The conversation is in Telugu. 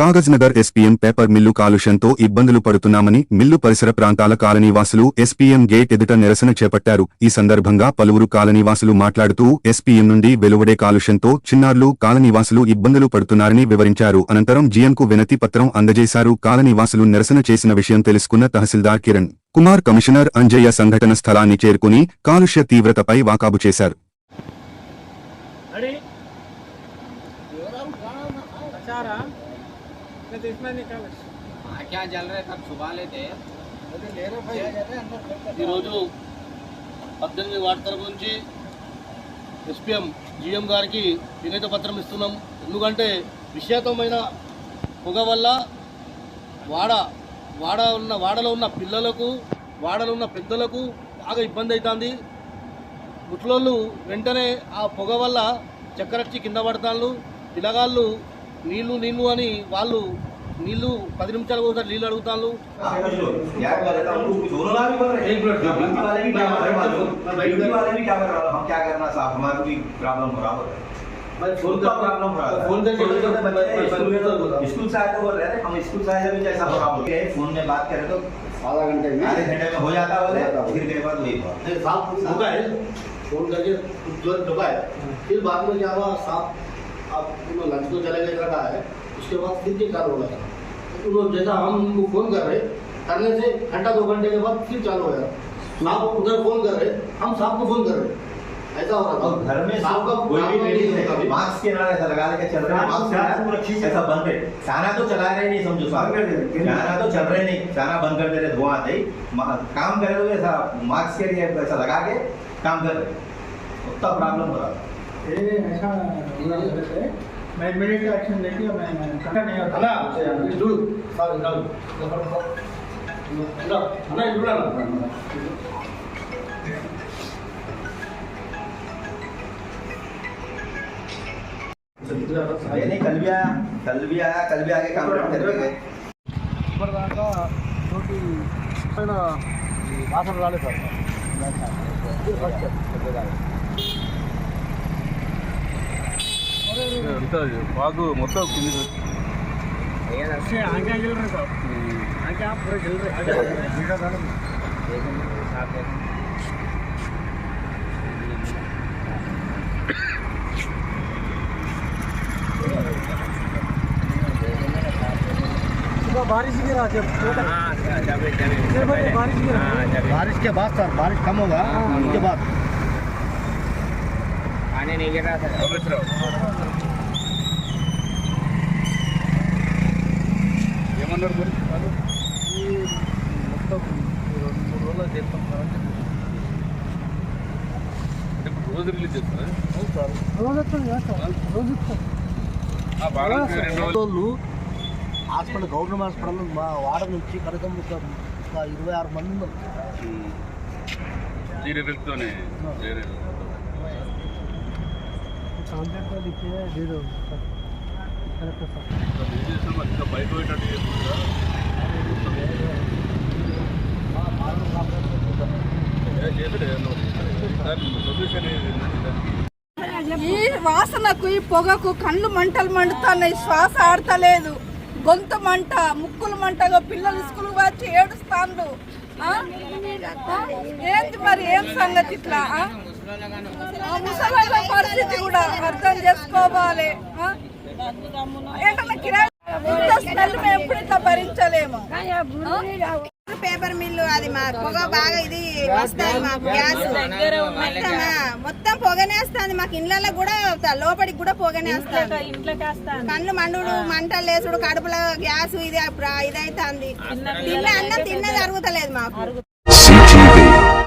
కాగజ్నగర్ ఎస్పీఎం పేపర్ మిల్లు కాలుష్యంతో ఇబ్బందులు పడుతున్నామని మిల్లు పరిసర ప్రాంతాల కాలనీవాసులు ఎస్పీఎం గేట్ ఎదుట నిరసన చేపట్టారు. ఈ సందర్భంగా పలువురు కాలనీవాసులు మాట్లాడుతూ ఎస్పీఎం నుండి వెలువడే కాలుష్యంతో చిన్నారులు కాలనీవాసులు ఇబ్బందులు పడుతున్నారని వివరించారు. అనంతరం జీఎంకు వినతి పత్రం అందజేశారు. కాలనీవాసులు నిరసన చేసిన విషయం తెలుసుకున్న తహసీల్దార్ కిరణ్ కుమార్ కమిషనర్ అంజయ్య సంఘటన స్థలాన్ని చేరుకుని కాలుష్య తీవ్రతపై వాకాబు చేశారు. अरे अच्छा रहा मैं तो इसमें निकाल हाँ, क्या जल रहे सब छुपा लेते ఈరోజు పద్దెనిమిది వార్డు తరపు నుంచి ఎస్పీఎం జిఎం గారికి వినతి పత్రం ఇస్తున్నాం ఎందుకంటే విషేతమైన పొగ వల్ల వాడ వాడ ఉన్న వాడలో ఉన్న పిల్లలకు వాడలో ఉన్న పెద్దలకు బాగా ఇబ్బంది అవుతుంది ముట్లోళ్ళు వెంటనే ఆ పొగ వల్ల చక్కరచ్చి కింద పడతాళ్ళు పిల్లగాళ్ళు నీళ్ళు నీళ్ళు అని వాళ్ళు నీళ్ళు పది నిమిషాలు ఒకసారి నీళ్ళు అడుగుతాళ్ళు यार कर देता हूँ दोनों ना भी बोल रहे हैं एक मिनट, ड्यूटी वाले भी क्या कर रहे हैं मैं बैठ ड्यूटी वाले भी क्या कर रहे हैं हम क्या करना साहब हमारे को भी प्रॉब्लम हो रहा है मैं फोन का प्रॉब्लम हो रहा है फोन करके छोटे छोटे बच्चे मैं- स्कूल में मैं- तो स्कूल से आए तो बोल रहे हैं हम स्कूल से आए जब जैसा हो रहा है फोन में बात करें तो आधा घंटे में आधे घंटे में हो जाता है बोले हो जाता है। फिर के बाद वही हुआ नहीं, साफ होगा है फोन करके तुरंत दबा है फिर बाद में क्या हुआ साफ आप उन्होंने लंच तो चले गए रखा है उसके बाद फिर ये चालू हो गया। उन्होंने जैसा हम उनको फ़ोन कर रहे करने से घंटा दो घंटे के बाद फिर चालू हो गया। साहब उधर फ़ोन कर रहे हम साहब को फ़ोन कर रहे। ऐसा हो रहा था। घर में साहब का कोई भी लेडीज़ है। मास्क के ऐसा लगा लेके चल रहे हैं। मास्क ऐसा बंद है। खाना तो चला रहे नहीं समझो साहब। खाना तो चल रहे नहीं। खाना बंद कर दे रहे धुआँ आते ही। काम कर रहे हो ऐसा मास्क के लिए ऐसा लगा के काम कर रहे। उतना प्रॉब्लम हो रहा था। ये ऐसा हुआ मेरे से। मैं इमीडिएट एक्शन लेके मैं करना नहीं होता అన్నా చూడు సార్ ఇలా ఇలా అన్న ఇది చూడన్నా ये नहीं कल भी आया कल भी आया कल भी आके काम करके गए ఇప్పటిదాకా తోటి పైన వాసన రాలేదు సార్ బాగు మొత్తం కింది आगे गिल रहे साहब आगे आप पूरे गिल रहे सुबह बारिश गिरा जब छह बजे बारिश गिरा बारिश के बाद सर बारिश कम होगा उसके बाद आने नहीं गिर रहा था మరి ఈ మొత్తం ఈ రెండు మూడు రోజులు చేస్తాం. సార్ అని చెప్పి. అంటే ఇప్పుడు రోజు రిలీజ్ చేస్తారా? అవును సార్. రోజు వస్తుంది కదా సార్? రోజు ఇస్తాం ఆ బాగా రెండు రోజులు. వాళ్ళు హాస్పిటల్ గవర్నమెంట్ హాస్పిటల్ మా వాడ నుంచి కనకం ఒక ఇరవై ఆరు మంది ఉన్నారు. కాంట్రాక్ట్ సార్ ఇంకా బయట ఈ వాసనకు ఈ పొగకు కళ్ళు మంటలు మండుతున్నాయి. శ్వాస ఆడతలేదు. గొంతు మంట ముక్కులు మంటగా పిల్లలు స్కూల్ వచ్చి ఏడుస్తాండ్రు. ఏంటి మరి? ఏం సంగతి ఇట్లా? ఆ? ముసలాళ్ళ పరిస్థితి కూడా అర్థం చేసుకోవాలి. ఆ? ఏంటన్నా కిరాయి ఇంత స్మెల్ మేము ఎప్పుడు ఇట్లా భరించలేము. పేపర్ మిల్లు అది మా పొగ బాగా ఇది వస్తుంది మాకు గ్యాస్ మొత్తం మొత్తం పొగనే వస్తుంది మాకు ఇళ్ళల్లో కూడా లోపలికి కూడా పొగనే వస్తుంది. కళ్ళు మండుడు మంటలు లేసుడు కడుపులో గ్యాస్ ఇది అప్పుడు ఇదైతుంది. తిన్న అన్నం తిన్నది అరుగుతలేదు మాకు.